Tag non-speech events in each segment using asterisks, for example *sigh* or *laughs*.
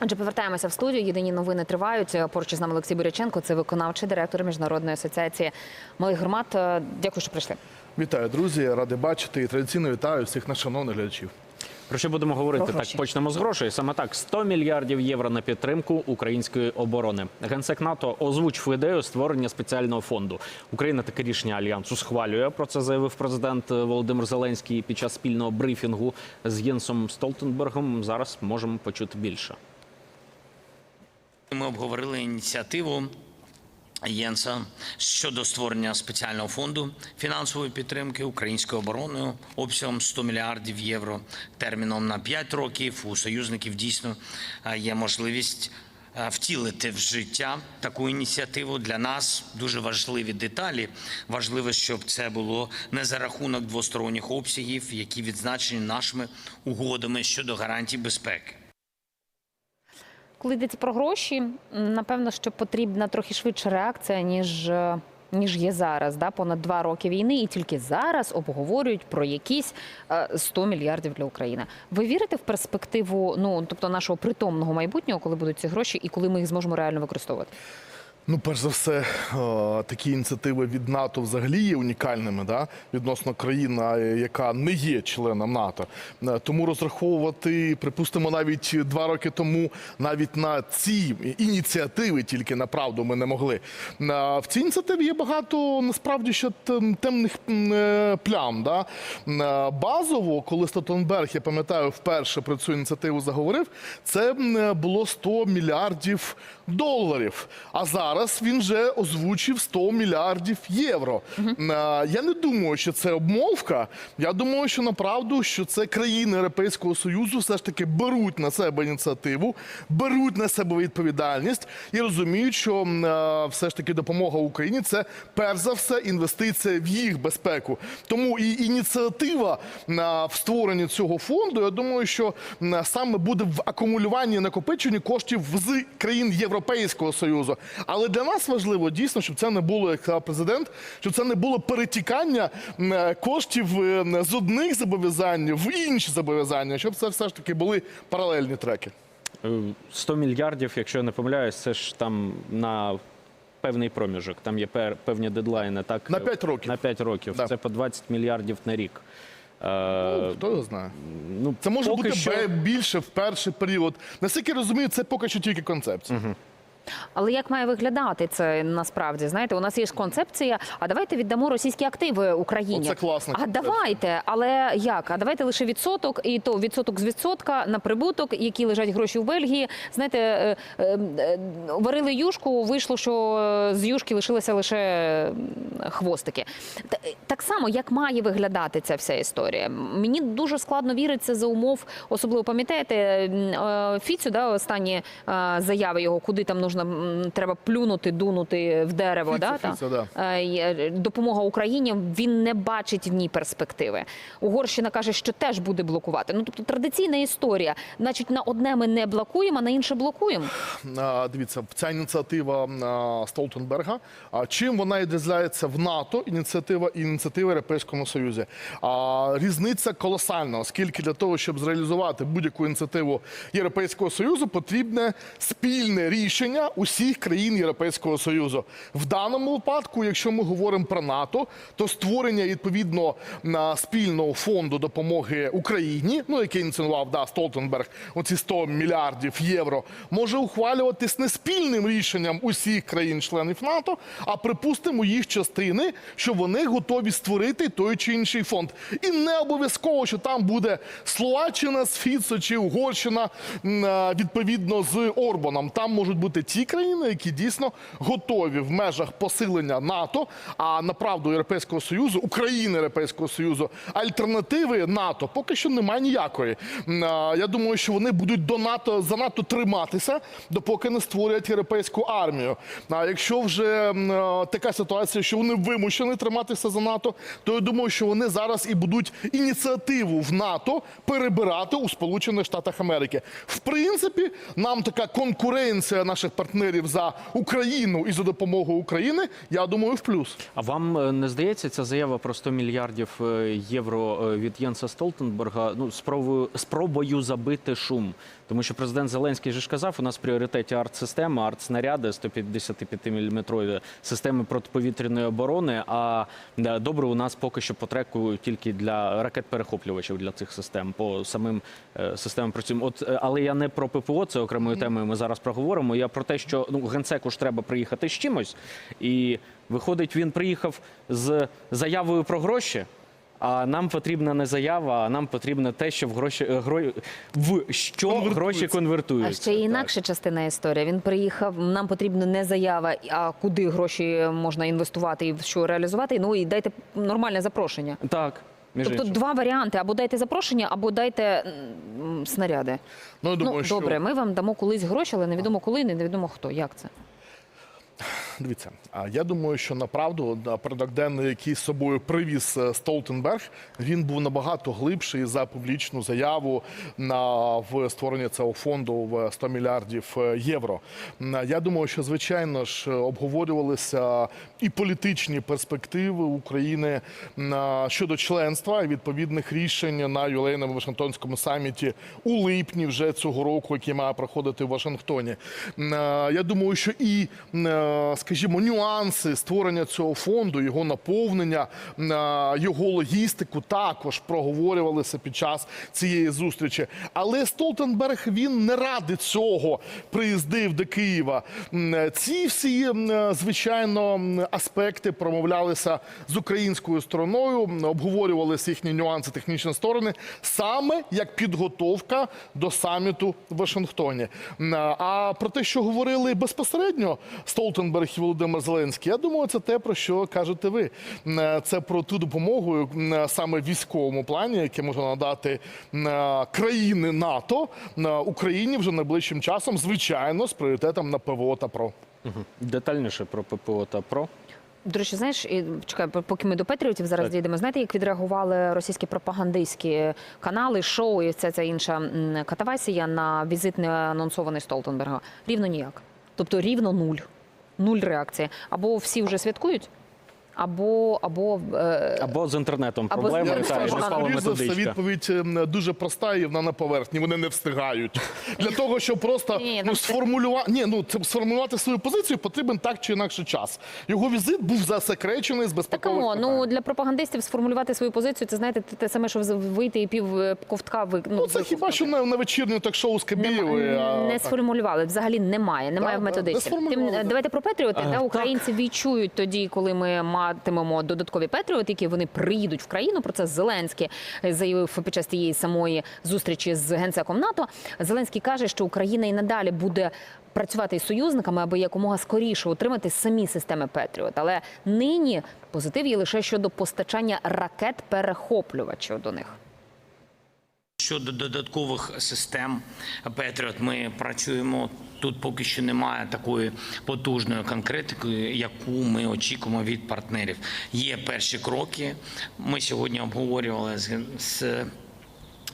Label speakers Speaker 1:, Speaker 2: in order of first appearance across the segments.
Speaker 1: Отже, повертаємося в студію. Єдині новини тривають. Поруч з нами Олексій Буряченко, це виконавчий директор міжнародної асоціації малих громад. Е, Дякую, що прийшли.
Speaker 2: Вітаю, друзі! Радий бачити і традиційно вітаю всіх наших шановних глядачів.
Speaker 3: Про що будемо говорити? Так почнемо з грошей. Саме так 100 мільярдів євро на підтримку української оборони. Генсек НАТО озвучив ідею створення спеціального фонду. Україна таке рішення альянсу схвалює. Про це заявив президент Володимир Зеленський під час спільного брифінгу з Єнсом Столтенбергом. Зараз можемо почути більше.
Speaker 4: Ми обговорили ініціативу Єнса щодо створення спеціального фонду фінансової підтримки українською обороною обсягом 100 мільярдів євро терміном на 5 років. У союзників дійсно є можливість втілити в життя таку ініціативу. Для нас дуже важливі деталі. Важливо, щоб це було не за рахунок двосторонніх обсягів, які відзначені нашими угодами щодо гарантій безпеки.
Speaker 1: Коли йдеться про гроші, напевно, що потрібна трохи швидша реакція, ніж. е, Ніж є зараз, да, понад два роки війни, і тільки зараз обговорюють про якісь е, 100 мільярдів для України. Ви вірите в перспективу, ну тобто нашого притомного майбутнього, коли будуть ці гроші, і коли ми їх зможемо реально використовувати?
Speaker 2: Ну, перш за все, е, такі ініціативи від НАТО взагалі є унікальними, да? відносно країна, яка не є членом НАТО. Е, Тому розраховувати, припустимо, навіть два роки тому навіть на ці ініціативи, тільки на правду ми не могли. Е, В цій ініціативі є багато насправді ще темних плям. Да? Базово, коли Столтенберг, я пам'ятаю, вперше про цю ініціативу заговорив, це було 100 мільярдів доларів. А зараз він вже озвучив 100 мільярдів євро. Е, Я не думаю, що це обмовка. Я думаю, що направду, що це країни Європейського Союзу все ж таки беруть на себе ініціативу, беруть на себе відповідальність і розуміють, що е, все ж таки допомога Україні це перш за все інвестиція в їх безпеку. Тому і ініціатива на в створенні цього фонду, я думаю, що саме буде в акумулюванні накопиченні коштів з країн Європейського Союзу. Але для нас важливо дійсно, щоб це не було, як сказав президент, щоб це не було перетікання е, коштів е, з одних зобов'язань в інші зобов'язання, щоб це все ж таки були паралельні треки.
Speaker 3: Е, 100 мільярдів, якщо я не помиляюсь, це ж там на певний проміжок. Там є певні дедлайни. Так
Speaker 2: На п'ять років.
Speaker 3: На 5 років.
Speaker 2: Да.
Speaker 3: Це по 20 мільярдів на рік. Е,
Speaker 2: Ну, хто його знає?
Speaker 3: ну,
Speaker 2: Це може бути
Speaker 3: що-
Speaker 2: більше в перший період. Наскільки я розумію, це поки що тільки концепція.
Speaker 1: Але як має виглядати це насправді? Знаєте, у нас є ж концепція. А давайте віддамо російські активи Україні.
Speaker 2: Оце класна
Speaker 1: А давайте, але як? А давайте лише відсоток, і то відсоток з відсотка на прибуток, які лежать гроші в Бельгії. Знаєте, е, е, е, варили юшку, вийшло, що з юшки лишилися лише хвостики. Так само, як має виглядати ця вся історія. Мені дуже складно віриться за умов, особливо пам'ятаєте Фіцю, да, останні заяви його, куди там нужно м, треба плюнути, дунути в дерево.
Speaker 2: Фіцо,
Speaker 1: да, та?
Speaker 2: Фіцо, да.
Speaker 1: Е, допомога Україні. Він не бачить в ній перспективи. Угорщина каже, що теж буде блокувати. Ну тобто традиційна історія. Значить, на одне ми не блокуємо, а на інше блокуємо.
Speaker 2: Дивіться, ця ініціатива Столтенберга. А чим вона відрізняється в НАТО ініціатива і ініціатива Європейському Союзі? А, різниця колосальна, оскільки для того, щоб зреалізувати будь-яку ініціативу Європейського Союзу, потрібне спільне рішення усіх країн Європейського Союзу. В даному випадку, якщо ми говоримо про НАТО, то створення відповідно на спільного фонду допомоги Україні, ну який ініціював да, Столтенберг, оці 100 мільярдів євро, може ухвалюватись не спільним рішенням усіх країн-членів НАТО, а припустимо їх частини, що вони готові створити той чи інший фонд. І не обов'язково, що там буде Словаччина з Фіцо чи Угорщина е, відповідно з Орбаном. Там можуть бути ті країни, які дійсно готові в межах посилення НАТО, а направду Європейського Союзу, України Європейського Союзу, альтернативи НАТО поки що немає ніякої. Я думаю, що вони будуть до НАТО за НАТО триматися, допоки не створять європейську армію. А якщо вже така ситуація, що вони вимушені триматися за НАТО, то я думаю, що вони зараз і будуть ініціативу в НАТО перебирати у Сполучених Штатах Америки. В принципі, нам така конкуренція наших партнерів за Україну і за допомогу України, я думаю, в плюс.
Speaker 3: А вам е, не здається ця заява про 100 мільярдів е, євро е, від Єнса Столтенберга ну, спробою, спробою забити шум Тому що президент Зеленський же ж казав, у нас в пріоритеті арт-система, арт-снаряди 155-мм системи протиповітряної оборони. А добре, у нас поки що по треку тільки для ракет-перехоплювачів для цих систем. По самим е, системам працюємо. От, але я не про ППО, це окремою темою. Ми зараз проговоримо. Я про те, що ну генсеку ж треба приїхати з чимось, і виходить, він приїхав з заявою про гроші. А нам потрібна не заява, а нам потрібно те, що в гроші е, гро... в що гроші
Speaker 1: А ще й
Speaker 3: Так.
Speaker 1: інакша частина історії. Він приїхав. Нам потрібно не заява, а куди гроші можна інвестувати і в що реалізувати. Ну і дайте нормальне запрошення.
Speaker 3: Так, між
Speaker 1: Тобто
Speaker 3: іншим.
Speaker 1: два варіанти: або дайте запрошення, або дайте м, снаряди.
Speaker 2: Ну, я думаю,
Speaker 1: ну
Speaker 2: що
Speaker 1: добре, ми вам дамо колись гроші, але невідомо коли, і невідомо хто. Як це?
Speaker 2: Дивіться, а я думаю, що направду да, порядок денний, який з собою привіз е, Столтенберг, він був набагато глибший за публічну заяву на в створення цього фонду в 100 мільярдів е, євро. М, Я думаю, що звичайно ж обговорювалися і політичні перспективи України щодо членства і відповідних рішень на юлейному Вашингтонському саміті у липні вже цього року, який має проходити в Вашингтоні. Я думаю, що і, скажімо, нюанси створення цього фонду, його наповнення, його логістику також проговорювалися під час цієї зустрічі. Але Столтенберг він не ради цього приїздив до Києва. Ці всі, звичайно, аспекти промовлялися з українською стороною, обговорювалися їхні нюанси, технічні сторони, саме як підготовка до саміту в Вашингтоні. А про те, що говорили безпосередньо Столтенберг і Володимир Зеленський, я думаю, це те, про що кажете ви. Це про ту допомогу саме в військовому плані, яке може надати країни НАТО Україні вже найближчим часом, звичайно, з пріоритетом на ПВО та ПРО.
Speaker 3: детальніше про ППО та ПРО.
Speaker 1: До речі, знаєш, і чекай, поки ми до Петріотів зараз дійдемо. Знаєте, як відреагували російські пропагандистські канали, шоу і це ця інша катавасія на візит неанонсований Столтенберга? Рівно ніяк. Тобто рівно нуль. Нуль реакції. Або всі вже святкують, або або е,
Speaker 3: Або з інтернетом
Speaker 1: Або з
Speaker 3: проблеми,
Speaker 1: інтернетом
Speaker 3: та, і не
Speaker 2: за все, відповідь ем, дуже проста і вона на поверхні. Вони не встигають. Для того, щоб просто
Speaker 1: Ні,
Speaker 2: ну,
Speaker 1: це-
Speaker 2: сформулювати ні, ну це сформулювати свою позицію, потрібен так чи інакше час. Його візит був засекречений з
Speaker 1: Так,
Speaker 2: безпекових
Speaker 1: кому?
Speaker 2: питань.
Speaker 1: ну для пропагандистів сформулювати свою позицію, це знаєте, те- саме, що вийти і пів е, ковтка ви
Speaker 2: Ну це хіба що на, на вечірню ток-шоу з Кабієвою. а,
Speaker 1: не сформулювали. Взагалі немає. Немає
Speaker 2: Да,
Speaker 1: в методичці. Тим, давайте про Петріоти.
Speaker 3: А,
Speaker 1: Та,
Speaker 3: так.
Speaker 1: українці відчують тоді, коли ми матимемо додаткові Петріоти, які вони приїдуть в країну. Про це Зеленський заявив під час тієї самої зустрічі з генсеком НАТО. Зеленський каже, що Україна і надалі буде. Працювати із союзниками, аби якомога скоріше отримати самі системи Петріот. Але нині позитив є лише щодо постачання ракет-перехоплювачів до них.
Speaker 4: Щодо додаткових систем Петріот, ми працюємо. Тут поки що немає такої потужної конкретики, яку ми очікуємо від партнерів. Є перші кроки. Ми сьогодні обговорювали з,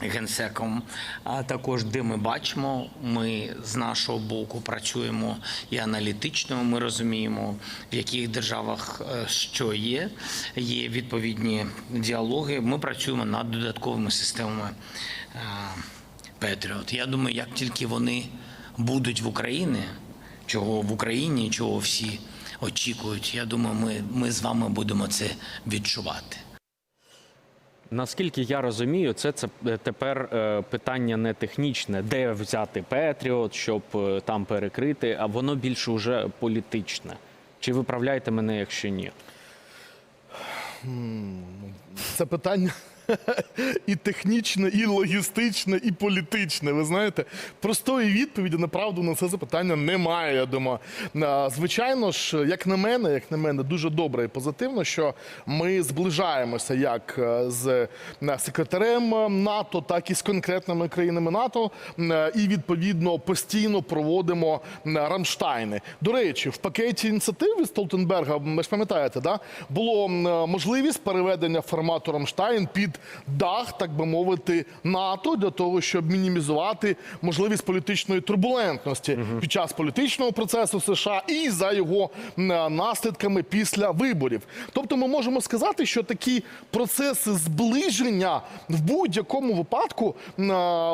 Speaker 4: генсеком, а також де ми бачимо, ми з нашого боку працюємо і аналітично. Ми розуміємо, в яких державах е, що є. Є відповідні діалоги. Ми працюємо над додатковими системами Петріот. Я думаю, як тільки вони будуть в Україні, чого в Україні, чого всі очікують, я думаю, ми, ми з вами будемо це відчувати.
Speaker 3: Наскільки я розумію, це, це е, тепер е, питання не технічне, де взяти Петріот, щоб е, там перекрити, а воно більше вже політичне. Чи виправляєте мене, якщо ні?
Speaker 2: Це питання *laughs* і технічне, і логістичне, і політичне. Ви знаєте, простої відповіді направду на це запитання немає. Я думаю, звичайно ж, як на мене, як на мене, дуже добре і позитивно, що ми зближаємося як е, з е, секретарем е, НАТО, так і з конкретними країнами НАТО, і відповідно постійно проводимо Рамштайни. До речі, в пакеті ініціатив від Столтенберга, ви ж пам'ятаєте, да було можливість переведення формату Рамштайн під дах, так би мовити, НАТО для того, щоб мінімізувати можливість політичної турбулентності під час політичного процесу в США і за його наслідками після виборів. Тобто, ми можемо сказати, що такі процеси зближення в будь-якому випадку м,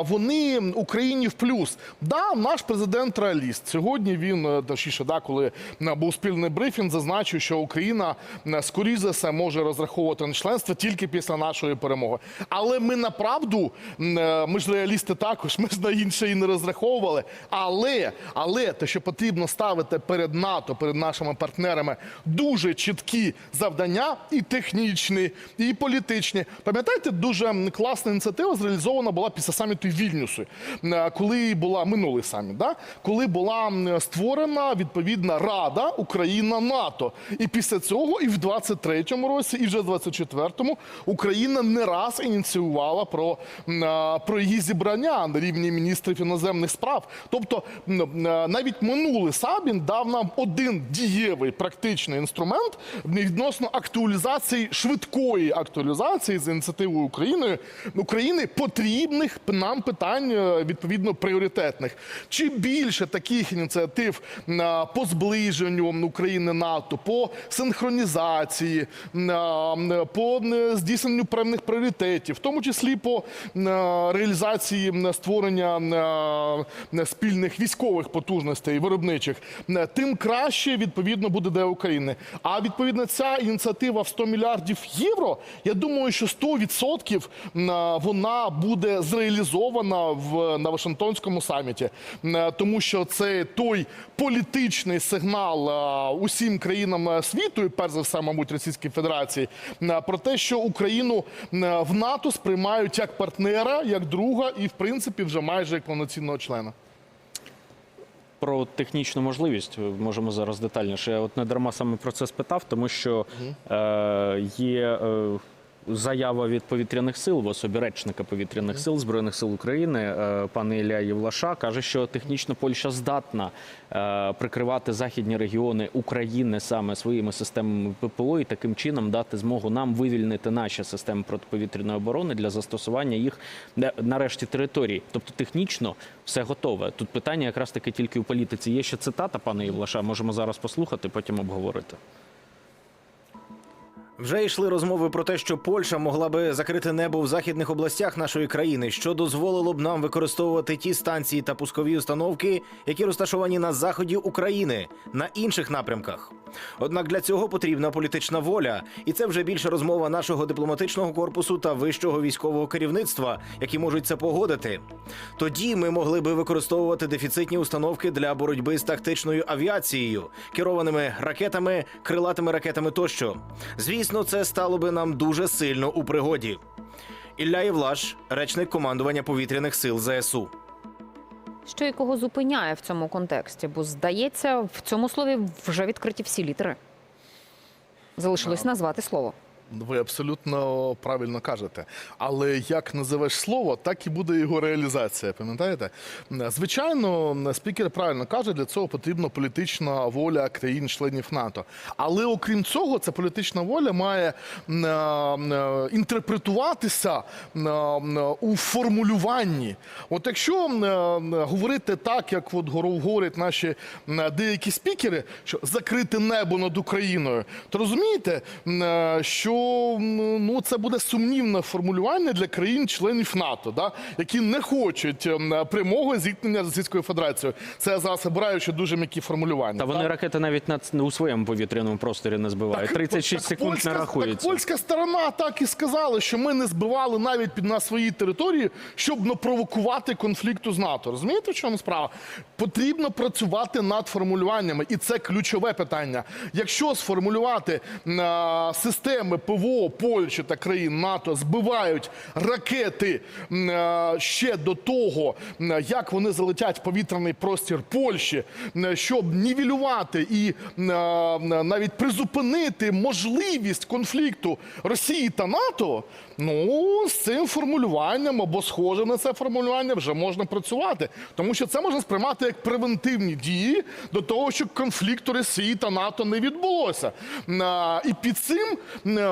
Speaker 2: вони Україні в плюс. Да, наш президент реаліст. Сьогодні він е, точніше, да, коли е, був спільний брифінг, зазначив, що Україна е, скоріш за все може розраховувати на членство тільки після нашої перемоги. Але ми направду, е, ми ж реалісти також, ми ж на інше і не розраховували. Але, але те, що потрібно ставити перед НАТО, перед нашими партнерами дуже чіткі завдання, і технічні, і політичні. Пам'ятаєте, дуже класна ініціатива зреалізована була після саміту Вільнюсу, е, коли була минулий саміт, да? коли була створена відповідна Рада Україна НАТО. І після цього, і в 23-му році, і вже в 24-му Україна не раз ініціювала про, про її зібрання на рівні міністрів іноземних справ. Тобто навіть минулий саміт дав нам один дієвий практичний інструмент відносно актуалізації швидкої актуалізації з ініціативою України України потрібних нам питань е, відповідно пріоритетних. Чи більше таких ініціатив по зближенню України НАТО, по синхронізації, по здійсненню певних пріоритетів, в тому числі по е, реалізації створення е, спільних військових потужностей виробничих, е, тим краще відповідно буде для України. А відповідно ця ініціатива в 100 мільярдів євро. Я думаю, що 100% вона буде зреалізована в на Вашингтонському саміті, тому що це той політичний сигнал усім країнам світу, і перш за все, мабуть, Російській Федерації, про те, що Україну в НАТО сприймають як партнера, як друга, і в принципі вже майже як повноцінного члена.
Speaker 3: Про технічну можливість можемо зараз детальніше. Я от не дарма саме про це спитав, тому що е, є е, заява від повітряних сил в особі речника повітряних сил збройних сил України, е, пане Ілля Євлаша, каже, що технічно Польща здатна е, прикривати західні регіони України саме своїми системами ППО і таким чином дати змогу нам вивільнити наші системи протиповітряної оборони для застосування їх на- на території. Тобто технічно все готове. Тут питання якраз таки тільки у політиці. Є ще цитата, пане Євлаша. Можемо зараз послухати, потім обговорити.
Speaker 5: Вже йшли розмови про те, що Польща могла би закрити небо в західних областях нашої країни, що дозволило б нам використовувати ті станції та пускові установки, які розташовані на заході України на інших напрямках. Однак для цього потрібна політична воля, і це вже більше розмова нашого дипломатичного корпусу та вищого військового керівництва, які можуть це погодити. Тоді ми могли би використовувати дефіцитні установки для боротьби з тактичною авіацією, керованими ракетами, крилатими ракетами тощо. Звісно, це стало би нам дуже сильно у пригоді. Ілля Євлаш, речник командування повітряних сил ЗСУ.
Speaker 1: Що і кого зупиняє в цьому контексті? Бо здається, в цьому слові вже відкриті всі літери. Залишилось назвати слово.
Speaker 2: Ви абсолютно правильно кажете. Але як називеш слово, так і буде його реалізація. Пам'ятаєте? Звичайно, спікер правильно каже, для цього потрібна політична воля країн-членів НАТО. Але окрім цього, ця політична воля має е, інтерпретуватися е, у формулюванні. От якщо е, говорити так, як от говорять наші деякі спікери, що закрити небо над Україною, то розумієте, що ну, це буде сумнівне формулювання для країн-членів НАТО, да? які не хочуть прямого зіткнення з Російською Федерацією. Це я зараз обираю ще дуже м'які формулювання.
Speaker 3: Та вони ракети навіть над у своєму повітряному просторі не збивають. 36
Speaker 2: так
Speaker 3: секунд
Speaker 2: польська,
Speaker 3: не рахується.
Speaker 2: Так польська сторона так і сказала, що ми не збивали навіть під на своїй території, щоб не провокувати конфлікту з НАТО. Розумієте, в чому справа? Потрібно працювати над формулюваннями, і це ключове питання. Якщо сформулювати системи ПВО Польщі та країн НАТО збивають ракети е, ще до того, як вони залетять в повітряний простір Польщі, щоб нівелювати і е, навіть призупинити можливість конфлікту Росії та НАТО, ну з цим формулюванням або схоже на це формулювання вже можна працювати, тому що це можна сприймати як превентивні дії до того, щоб конфлікту Росії та НАТО не відбулося. Е, І під цим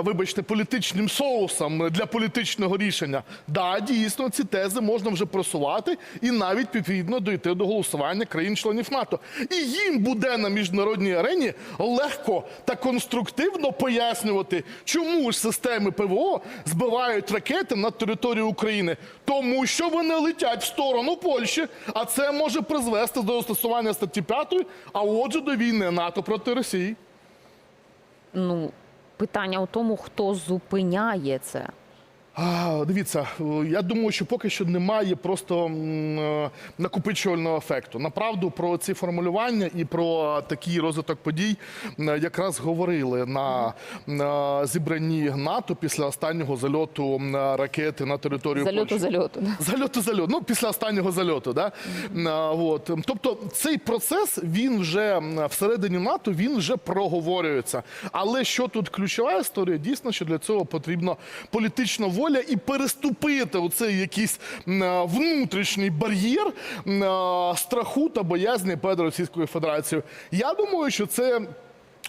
Speaker 2: вибачте, політичним соусом для політичного рішення. Да, дійсно, ці тези можна вже просувати і навіть відповідно дойти до голосування країн-членів НАТО. І їм буде на міжнародній арені легко та конструктивно пояснювати, чому ж системи ПВО збивають ракети над територією України, тому що вони летять в сторону Польщі, а це може призвести до застосування статті 5, а отже до війни НАТО проти Росії.
Speaker 1: Ну, питання у тому, хто зупиняє це.
Speaker 2: Дивіться, е, я думаю, що поки що немає просто е, накопичувального ефекту. Направду про ці формулювання і про такий розвиток подій м, якраз говорили на, зібранні НАТО після останнього зальоту ракети на територію
Speaker 1: Зальоту,
Speaker 2: Польщі.
Speaker 1: зальоту.
Speaker 2: Зальоту, зальоту. Ну, після останнього зальоту. Да? От. Тобто цей процес, він вже всередині НАТО, він вже проговорюється. Але що тут ключова історія? Дійсно, що для цього потрібна політична воля і переступити оцей якийсь внутрішній бар'єр страху та боязні перед Російською Федерацією. Я думаю, що це.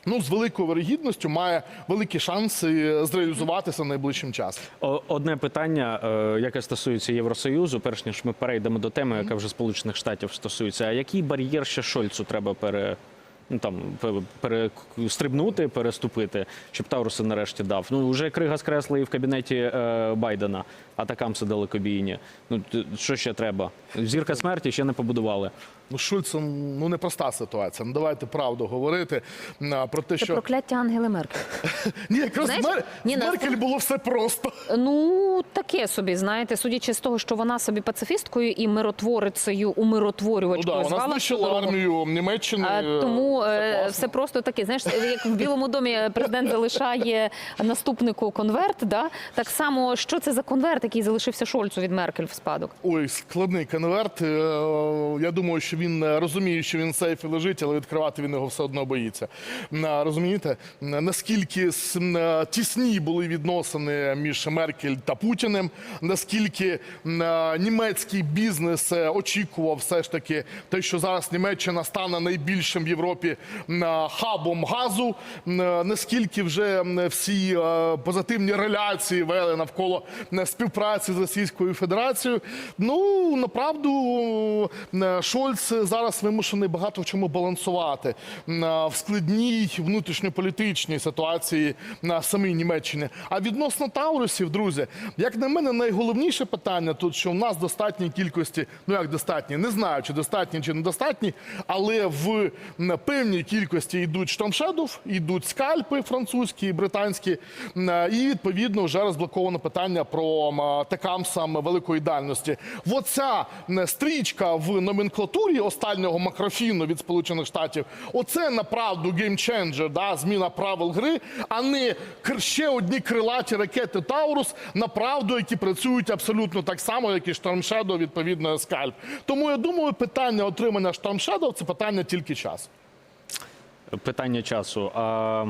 Speaker 2: Ну, з великою вирогідністю має великі шанси зреалізуватися найближчим часом.
Speaker 3: Одне питання, е, яке стосується Євросоюзу, перш ніж ми перейдемо до теми, яка вже Сполучених Штатів стосується. А який бар'єр ще Шольцу треба пере, ну, там, пе- перестрибнути, переступити, щоб Тауруси нарешті дав? Ну, вже крига скресли і в кабінеті е, Байдена, атакамси далекобійні. Ну, що ще треба? Зірка смерті ще не побудували.
Speaker 2: Ну, Шульцем ну непроста ситуація. Ну давайте правду говорити а, про те,
Speaker 1: Це
Speaker 2: що
Speaker 1: прокляття Ангели Меркель. *laughs*
Speaker 2: ні, якраз
Speaker 1: Знаєш,
Speaker 2: Мер...
Speaker 1: ні,
Speaker 2: з
Speaker 1: на-
Speaker 2: Меркель було все просто. *laughs*
Speaker 1: Ну, таке собі, знаєте, судячи з того, що вона собі пацифісткою і миротворицею, умиротворювачкою
Speaker 2: Ну, да, вона знищила армію Німеччини.
Speaker 1: А,
Speaker 2: е,
Speaker 1: Тому
Speaker 2: все
Speaker 1: е, все просто таке. Знаєш, як в Білому домі президент залишає наступнику конверт. Да? Так само, що це за конверт, який залишився Шольцу від Меркель в спадок?
Speaker 2: Ой, складний конверт. Е, Я думаю, що він е, розуміє, що він в сейфі лежить, але відкривати він його все одно боїться. Розумієте, наскільки тісні були відносини між Меркель та Путіним, наскільки німецький бізнес очікував все ж таки те, що зараз Німеччина стане найбільшим в Європі м, е, хабом газу, е, наскільки вже всі е, позитивні реляції вели навколо співпраці з Російською Федерацією. Ну направду Шольц зараз вимушений багато в чому балансувати в складній внутрішньополітичній ситуації на самій Німеччині. А відносно Таурусів, друзі, як на мене, найголовніше питання тут, що в нас достатній кількості, ну як достатні, не знаю, чи достатні, чи недостатні, але в м, кількості йдуть штормшедов, йдуть скальпи французькі, британські, і відповідно вже розблоковано питання про м, такамсам великої дальності. Оця стрічка в номенклатурі останнього макрофіну від Сполучених Штатів, оце направду геймченджер, да, зміна правил гри, а не ще одні крилаті ракети Таурус, направду, які працюють абсолютно так само, як і Shadow, відповідно, скальп. Тому я думаю, питання отримання Shadow – це питання тільки часу.
Speaker 3: Питання часу. А,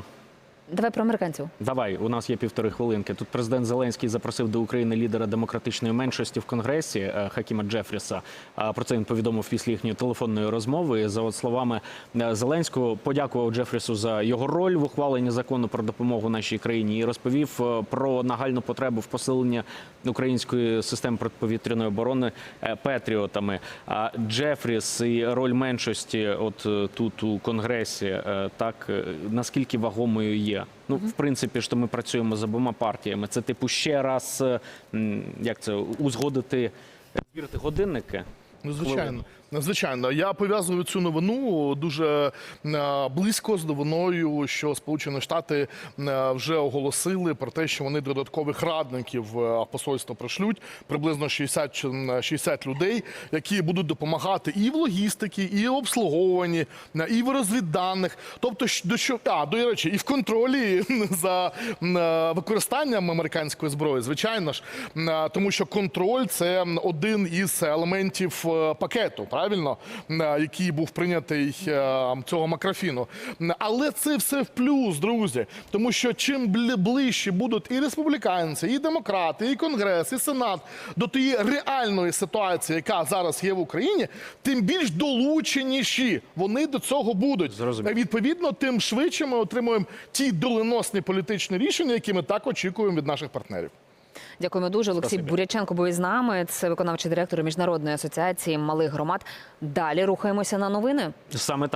Speaker 1: Давай про американців.
Speaker 3: Давай, у нас є півтори хвилинки. Тут президент Зеленський запросив до України лідера демократичної меншості в Конгресі е, Хакіма Джефріса. Про це він повідомив після їхньої телефонної розмови. За от словами е, Зеленського, подякував Джефрісу за його роль в ухваленні закону про допомогу нашій країні і розповів е, про нагальну потребу в посиленні української системи протиповітряної оборони петріотами. Джефріс і роль меншості, от тут у Конгресі, так наскільки вагомою є? Ну, в принципі, що ми працюємо з обома партіями. Це типу ще раз як це узгодити, звірити годинники.
Speaker 2: Ну, звичайно. Звичайно, я пов'язую цю новину дуже е, близько з новиною, що Сполучені Штати е, вже оголосили про те, що вони додаткових радників е, в посольство пришлють приблизно 60, чи, м, 60 людей, які будуть допомагати і в логістиці, і в обслуговуванні, і в розвідданих. Тобто, до що а до речі, і в контролі *laughs* за використанням американської зброї, звичайно ж, тому що контроль це один із елементів пакету. Правильно? Правильно, е, який був прийнятий е, цього макрофіну. Але це все в плюс, друзі. Тому що чим ближче будуть і республіканці, і демократи, і конгрес, і сенат до тієї реальної ситуації, яка зараз є в Україні, тим більш долученіші вони до цього будуть.
Speaker 3: Зрозуміло.
Speaker 2: Відповідно, тим швидше ми отримуємо ті доленосні політичні рішення, які ми так очікуємо від наших партнерів.
Speaker 1: Дякуємо дуже. Олексій Буряченко був із нами. Це виконавчий директор міжнародної асоціації малих громад. Далі рухаємося на новини.
Speaker 3: Саме так.